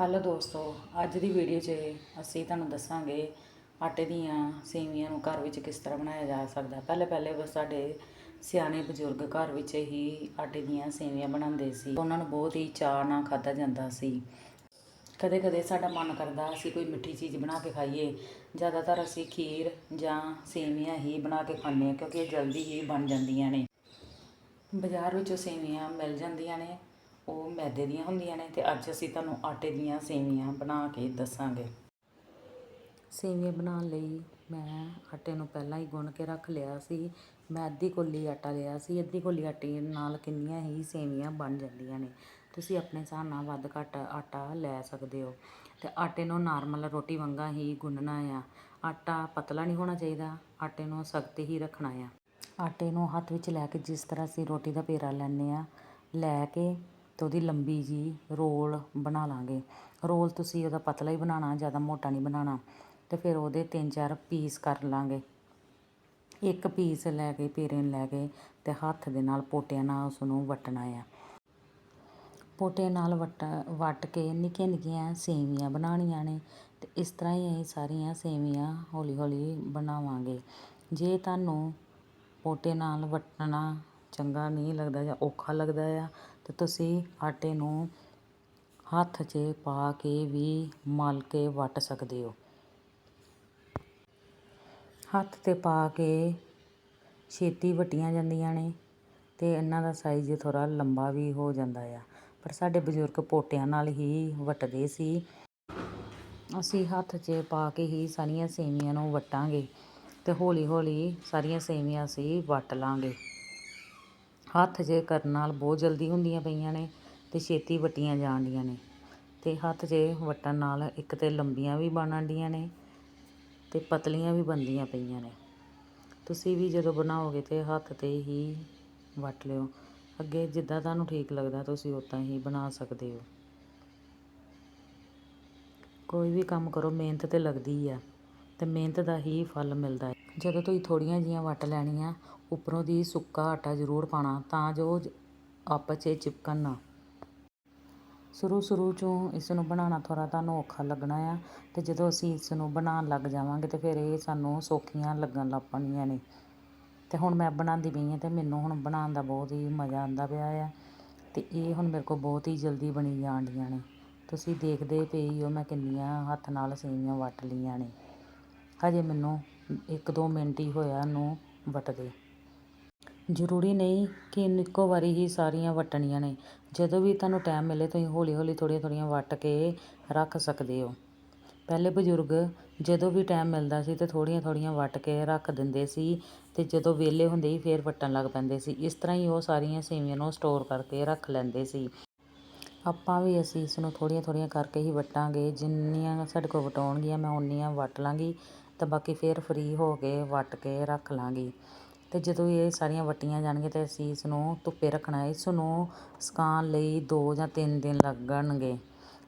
Hello ਦੋਸਤੋ, ਅੱਜ ਦੀ video 'ਚ ਅਸੀਂ ਤੁਹਾਨੂੰ ਦੱਸਾਂਗੇ ਆਟੇ ਦੀਆਂ ਸੇਵੀਆਂ ਨੂੰ ਘਰ ਵਿੱਚ ਕਿਸ ਤਰ੍ਹਾਂ ਬਣਾਇਆ ਜਾ ਸਕਦਾ। ਪਹਿਲੇ ਪਹਿਲੇ ਬਸ ਸਾਡੇ ਸਿਆਣੇ ਬਜ਼ੁਰਗ ਘਰ ਵਿੱਚ ਹੀ ਆਟੇ ਦੀਆਂ ਸੇਵੀਆਂ ਬਣਾਉਂਦੇ ਸੀ। ਉਹਨਾਂ ਨੂੰ ਬਹੁਤ ਹੀ ਚਾਅ ਨਾਲ ਖਾਧਾ ਜਾਂਦਾ ਸੀ। ਕਦੇ ਕਦੇ ਸਾਡਾ ਮਨ ਕਰਦਾ, ਅਸੀਂ ਕੋਈ ਮਿੱਠੀ ਚੀਜ਼ ਬਣਾ ਕੇ ਖਾਈਏ। ਜ਼ਿਆਦਾਤਰ ਅਸੀਂ ਖੀਰ ਜਾਂ ਸੇਵੀਆਂ ਹੀ ਬਣਾ ਕੇ ਖਾਂਦੇ ਹਾਂ, ਕਿਉਂਕਿ ਇਹ ਜਲਦੀ ਹੀ ਬਣ ਜਾਂਦੀਆਂ ਨੇ। ਬਾਜ਼ਾਰ ਵਿੱਚੋਂ ਸੇਵੀਆਂ ਮਿਲ ਜਾਂਦੀਆਂ ਨੇ। ਉਹ ਮੈਦੇ ਦੀਆਂ ਹੁੰਦੀਆਂ ਨੇ ਤੇ ਅੱਜ ਅਸੀਂ ਤੁਹਾਨੂੰ ਆਟੇ ਦੀਆਂ ਸੇਵੀਆਂ ਬਣਾ ਕੇ ਦੱਸਾਂਗੇ। ਸੇਵੀਆਂ ਬਣਾਉਣ ਲਈ ਮੈਂ ਆਟੇ ਨੂੰ ਪਹਿਲਾਂ ਹੀ ਗੁੰਨ ਕੇ ਰੱਖ ਲਿਆ ਸੀ। ਮੈਂ ਅੱਧੀ ਕੋਲੀ ਆਟਾ ਲਿਆ ਸੀ। ਅੱਧੀ ਕੋਲੀ ਆਟੇ ਨਾਲ ਕਿੰਨੀਆਂ ਹੀ ਸੇਵੀਆਂ ਬਣ ਜਾਂਦੀਆਂ ਨੇ। ਤੁਸੀਂ ਆਪਣੇ ਹਿਸਾਬ ਨਾਲ ਵੱਧ ਘੱਟ ਆਟਾ ਲੈ ਸਕਦੇ ਹੋ। ਤੇ ਆਟੇ ਨੂੰ ਨਾਰਮਲ ਰੋਟੀ ਵਾਂਗਾ ਹੀ ਗੁੰਨਣਾ ਆ। ਆਟਾ ਪਤਲਾ ਨਹੀਂ ਹੋਣਾ ਚਾਹੀਦਾ। ਆਟੇ ਨੂੰ ਸਖਤ ਹੀ ਰੱਖਣਾ ਆ। ਆਟੇ ਨੂੰ ਹੱਥ ਵਿੱਚ ਲੈ ਕੇ ਜਿਸ ਤਰ੍ਹਾਂ ਅਸੀਂ ਰੋਟੀ ਦਾ ਪੇਰਾ ਲੈਂਦੇ ਆ ਲੈ ਕੇ ਤੇ ਉਹਦੀ ਲੰਬੀ ਜਿਹੀ ਰੋਲ ਬਣਾ ਲਵਾਂਗੇ ਰੋਲ ਤੁਸੀਂ ਉਹਦਾ ਪਤਲਾ ਹੀ ਬਣਾਉਣਾ, ਜ਼ਿਆਦਾ ਮੋਟਾ ਨਹੀਂ ਬਣਾਉਣਾ ਅਤੇ ਫਿਰ ਉਹਦੇ ਤਿੰਨ ਚਾਰ ਪੀਸ ਕਰ ਲਵਾਂਗੇ ਇੱਕ ਪੀਸ ਲੈ ਕੇ ਪੇਰੇ ਨੂੰ ਲੈ ਕੇ ਅਤੇ ਹੱਥ ਦੇ ਨਾਲ ਪੋਟਿਆਂ ਨਾਲ ਉਸਨੂੰ ਵੱਟਣਾ ਆ। ਪੋਟੇ ਨਾਲ ਵੱਟ ਵੱਟ ਕੇ ਨਿੱਕੀਆਂ ਨਿੱਕੀਆਂ ਸੇਵੀਆਂ ਬਣਾਉਣੀਆਂ ਨੇ ਅਤੇ ਇਸ ਤਰ੍ਹਾਂ ਹੀ ਅਸੀਂ ਸਾਰੀਆਂ ਸੇਵੀਆਂ ਹੌਲੀ ਹੌਲੀ ਬਣਾਵਾਂਗੇ। ਜੇ ਤੁਹਾਨੂੰ ਪੋਟੇ ਨਾਲ ਵੱਟਣਾ ਚੰਗਾ ਨਹੀਂ ਲੱਗਦਾ ਜਾਂ ਔਖਾ ਲੱਗਦਾ ਆ ਤੇ ਤੁਸੀਂ ਆਟੇ ਨੂੰ ਹੱਥ 'ਚ ਪਾ ਕੇ ਵੀ ਮਲ ਕੇ ਵੱਟ ਸਕਦੇ ਹੋ। ਹੱਥ ਤੇ ਪਾ ਕੇ ਛੇਤੀ ਵਟੀਆਂ ਜਾਂਦੀਆਂ ਨੇ ਤੇ ਇਹਨਾਂ ਦਾ ਸਾਈਜ਼ ਥੋੜਾ ਲੰਬਾ ਵੀ ਹੋ ਜਾਂਦਾ ਆ, ਪਰ ਸਾਡੇ ਬਜ਼ੁਰਗ ਪੋਟਿਆਂ ਨਾਲ ਹੀ ਵਟਦੇ ਸੀ। ਅਸੀਂ ਹੱਥ 'ਚ ਪਾ ਕੇ ਹੀ ਸਾਰੀਆਂ ਸੇਵੀਆਂ ਨੂੰ ਵਟਾਂਗੇ ਤੇ ਹੌਲੀ ਹੌਲੀ ਸਾਰੀਆਂ ਸੇਵੀਆਂ ਅਸੀਂ ਵਟ ਲਾਂਗੇ। ਹੱਥ ਜੇ ਕਰਨ ਨਾਲ ਬਹੁਤ ਜਲਦੀ ਹੁੰਦੀਆਂ ਪਈਆਂ ਨੇ ਅਤੇ ਛੇਤੀ ਵੱਟੀਆਂ ਜਾਣ ਡੀਆਂ ਨੇ। ਅਤੇ ਹੱਥ ਜੇ ਵੱਟਣ ਨਾਲ ਇੱਕ ਤਾਂ ਲੰਬੀਆਂ ਵੀ ਬਣਨ ਡੀਆਂ ਨੇ ਅਤੇ ਪਤਲੀਆਂ ਵੀ ਬਣਦੀਆਂ ਪਈਆਂ ਨੇ। ਤੁਸੀਂ ਵੀ ਜਦੋਂ ਬਣਾਓਗੇ ਤਾਂ ਹੱਥ ਤੇ ਹੀ ਵੱਟ ਲਿਓ। ਅੱਗੇ ਜਿੱਦਾਂ ਤੁਹਾਨੂੰ ਠੀਕ ਲੱਗਦਾ ਤੁਸੀਂ ਉੱਦਾਂ ਹੀ ਬਣਾ ਸਕਦੇ ਹੋ। ਕੋਈ ਵੀ ਕੰਮ ਕਰੋ, ਮਿਹਨਤ ਤਾਂ ਲੱਗਦੀ ਆ ਅਤੇ ਮਿਹਨਤ ਦਾ ਹੀ ਫਲ ਮਿਲਦਾ ਹੈ ਜਦੋਂ ਤੁਸੀਂ ਥੋੜ੍ਹੀਆਂ ਜੀਆਂ ਵੱਟ ਲੈਣੀਆਂ, ਉੱਪਰੋਂ ਦੀ ਸੁੱਕਾ ਆਟਾ ਜ਼ਰੂਰ ਪਾਉਣਾ ਤਾਂ ਜੋ ਆਪਸ 'ਚ ਚਿਪਕਣ ਨਾ। ਸ਼ੁਰੂ ਸ਼ੁਰੂ 'ਚੋਂ ਇਸ ਨੂੰ ਬਣਾਉਣਾ ਥੋੜ੍ਹਾ ਤੁਹਾਨੂੰ ਔਖਾ ਲੱਗਣਾ ਆ ਅਤੇ ਜਦੋਂ ਅਸੀਂ ਇਸ ਨੂੰ ਬਣਾਉਣ ਲੱਗ ਜਾਵਾਂਗੇ ਤਾਂ ਫਿਰ ਇਹ ਸਾਨੂੰ ਸੌਖੀਆਂ ਲੱਗਣ ਲੱਗ ਪਣੀਆਂ ਨੇ। ਅਤੇ ਹੁਣ ਮੈਂ ਬਣਾਉਂਦੀ ਪਈ ਹਾਂ ਅਤੇ ਮੈਨੂੰ ਹੁਣ ਬਣਾਉਣ ਦਾ ਬਹੁਤ ਹੀ ਮਜ਼ਾ ਆਉਂਦਾ ਪਿਆ ਆ ਅਤੇ ਇਹ ਹੁਣ ਮੇਰੇ ਕੋਲ ਬਹੁਤ ਹੀ ਜਲਦੀ ਬਣੀ ਜਾਣ ਡੀਆਂ ਨੇ। ਤੁਸੀਂ ਦੇਖਦੇ ਪਏ ਹੀ ਹੋ ਮੈਂ ਕਿੰਨੀਆਂ ਹੱਥ ਨਾਲ ਸੇਵੀਆਂ ਵੱਟ ਲਈਆਂ ਨੇ। ਹਜੇ ਮੈਨੂੰ ਇੱਕ ਦੋ ਮਿੰਟ ਹੀ ਹੋਇਆ ਨੂੰ ਵੱਟਦੇ। ਜ਼ਰੂਰੀ ਨਹੀਂ ਕਿ ਇਹਨੂੰ ਇੱਕੋ ਵਾਰੀ ਹੀ ਸਾਰੀਆਂ ਵੱਟਣੀਆਂ ਨੇ। ਜਦੋਂ ਵੀ ਤੁਹਾਨੂੰ ਟਾਈਮ ਮਿਲੇ, ਤੁਸੀਂ ਹੌਲੀ ਹੌਲੀ ਥੋੜ੍ਹੀਆਂ ਥੋੜ੍ਹੀਆਂ ਵੱਟ ਕੇ ਰੱਖ ਸਕਦੇ ਹੋ। ਪਹਿਲੇ ਬਜ਼ੁਰਗ ਜਦੋਂ ਵੀ ਟਾਈਮ ਮਿਲਦਾ ਸੀ, ਤੇ ਥੋੜ੍ਹੀਆਂ ਥੋੜ੍ਹੀਆਂ ਵੱਟ ਕੇ ਰੱਖ ਦਿੰਦੇ ਸੀ ਤੇ ਜਦੋਂ ਵਿਹਲੇ ਹੁੰਦੇ ਹੀ ਫੇਰ ਵੱਟਣ ਲੱਗ ਪੈਂਦੇ ਸੀ। ਇਸ ਤਰ੍ਹਾਂ ਹੀ ਉਹ ਸਾਰੀਆਂ ਸੇਵੀਆਂ ਨੂੰ ਸਟੋਰ ਕਰਕੇ ਰੱਖ ਲੈਂਦੇ ਸੀ। ਆਪਾਂ ਵੀ ਅਸੀਂ ਇਸ ਨੂੰ ਥੋੜ੍ਹੀਆਂ ਥੋੜ੍ਹੀਆਂ ਕਰਕੇ ਹੀ ਵੱਟਾਂਗੇ। ਜਿੰਨੀਆਂ ਸਾਡੇ ਕੋਲ ਵਟਾਉਣਗੀਆਂ, ਮੈਂ ਉਨੀਆਂ ਵੱਟ ਲਾਂਗੀ ਤਾਂ ਬਾਕੀ ਫਿਰ ਫਰੀ ਹੋ ਕੇ ਵੱਟ ਕੇ ਰੱਖ ਲਾਂਗੀ। ਅਤੇ ਜਦੋਂ ਇਹ ਸਾਰੀਆਂ ਵੱਟੀਆਂ ਜਾਣਗੀਆਂ ਤਾਂ ਅਸੀਂ ਇਸ ਨੂੰ ਧੁੱਪੇ ਰੱਖਣਾ ਇਸ ਨੂੰ ਸੁਕਾਉਣ ਲਈ 2 ਜਾਂ 3 ਦਿਨ ਲੱਗਣਗੇ।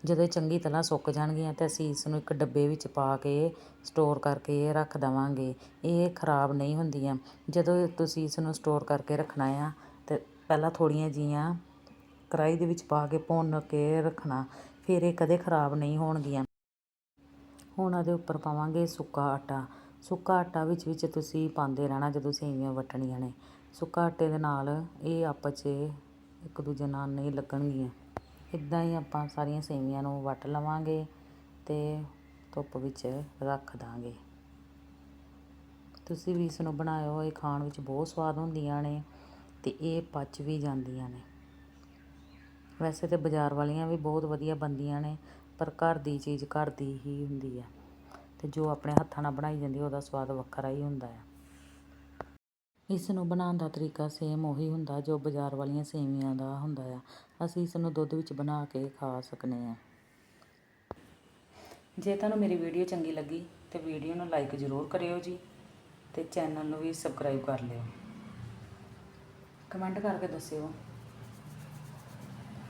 ਜਦੋਂ ਇਹ ਚੰਗੀ ਤਰ੍ਹਾਂ ਸੁੱਕ ਜਾਣਗੀਆਂ ਤਾਂ ਅਸੀਂ ਇਸ ਨੂੰ ਇੱਕ ਡੱਬੇ ਵਿੱਚ ਪਾ ਕੇ ਸਟੋਰ ਕਰਕੇ ਰੱਖ ਦੇਵਾਂਗੇ। ਇਹ ਖਰਾਬ ਨਹੀਂ ਹੁੰਦੀਆਂ। ਜਦੋਂ ਤੁਸੀਂ ਇਸ ਨੂੰ ਸਟੋਰ ਕਰਕੇ ਰੱਖਣਾ ਆ ਤਾਂ ਪਹਿਲਾਂ ਥੋੜ੍ਹੀਆਂ ਜੀਆਂ ਕੜਾਹੀ ਦੇ ਵਿੱਚ ਪਾ ਕੇ ਭੁੰਨ ਕੇ ਰੱਖਣਾ, ਫਿਰ ਇਹ ਕਦੇ ਖਰਾਬ ਨਹੀਂ ਹੋਣਗੀਆਂ। ਹੁਣ ਉਹਦੇ ਉੱਪਰ ਪਾਵਾਂਗੇ ਸੁੱਕਾ ਆਟਾ। ਸੁੱਕਾ ਆਟਾ ਵਿੱਚ ਵਿੱਚ ਤੁਸੀਂ ਪਾਉਂਦੇ ਰਹਿਣਾ ਜਦੋਂ ਸੇਵੀਆਂ ਵਟਣੀਆਂ ਨੇ। ਸੁੱਕਾ ਆਟੇ ਦੇ ਨਾਲ ਇਹ ਆਪਸ 'ਚ ਇੱਕ ਦੂਜੇ ਨਾਲ ਨਹੀਂ ਲੱਗਣਗੀਆਂ। ਇਦਾਂ ਹੀ ਆਪਾਂ ਸਾਰੀਆਂ ਸੇਵੀਆਂ ਨੂੰ ਵਟ ਲਵਾਂਗੇ ਤੇ ਧੁੱਪ ਵਿੱਚ ਰੱਖ ਦਾਂਗੇ। ਤੁਸੀਂ ਵੀ ਇਸ ਨੂੰ ਬਣਾਇਓ, ਇਹ ਖਾਣ ਵਿੱਚ ਬਹੁਤ ਸਵਾਦ ਹੁੰਦੀਆਂ ਨੇ ਤੇ ਇਹ ਪਚ ਵੀ ਜਾਂਦੀਆਂ ਨੇ। ਵੈਸੇ ਤਾਂ ਬਾਜ਼ਾਰ ਵਾਲੀਆਂ ਵੀ ਬਹੁਤ ਵਧੀਆ ਬਣਦੀਆਂ ਨੇ, ਪਰ ਘਰ ਦੀ ਚੀਜ਼ ਘਰ ਦੀ ਹੀ ਹੁੰਦੀ ਹੈ ਅਤੇ ਜੋ ਆਪਣੇ ਹੱਥਾਂ ਨਾਲ ਬਣਾਈ ਜਾਂਦੀ, ਉਹਦਾ ਸਵਾਦ ਵੱਖਰਾ ਹੀ ਹੁੰਦਾ ਹੈ ਇਸ ਨੂੰ ਬਣਾਉਣ ਦਾ ਤਰੀਕਾ ਸੇਮ ਉਹੀ ਹੁੰਦਾ ਜੋ ਬਾਜ਼ਾਰ ਵਾਲੀਆਂ ਸੇਵੀਆਂ ਦਾ ਹੁੰਦਾ ਆ। ਅਸੀਂ ਇਸ ਨੂੰ ਦੁੱਧ ਵਿੱਚ ਬਣਾ ਕੇ ਖਾ ਸਕਨੇ ਆ। ਜੇ ਤੁਹਾਨੂੰ ਮੇਰੀ ਵੀਡੀਓ ਚੰਗੀ ਲੱਗੀ, ਤੇ ਵੀਡੀਓ ਨੂੰ ਲਾਈਕ ਜ਼ਰੂਰ ਕਰਿਓ ਜੀ, ਤੇ ਚੈਨਲ ਨੂੰ ਵੀ ਸਬਸਕ੍ਰਾਈਬ ਕਰ ਲਿਓ। ਕਮੈਂਟ ਕਰਕੇ ਦੱਸਿਓ।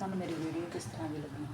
ਤੁਹਾਨੂੰ ਮੇਰੀ ਵੀਡੀਓ ਕਿਸ ਤਰ੍ਹਾਂ ਦੀ ਲੱਗੀ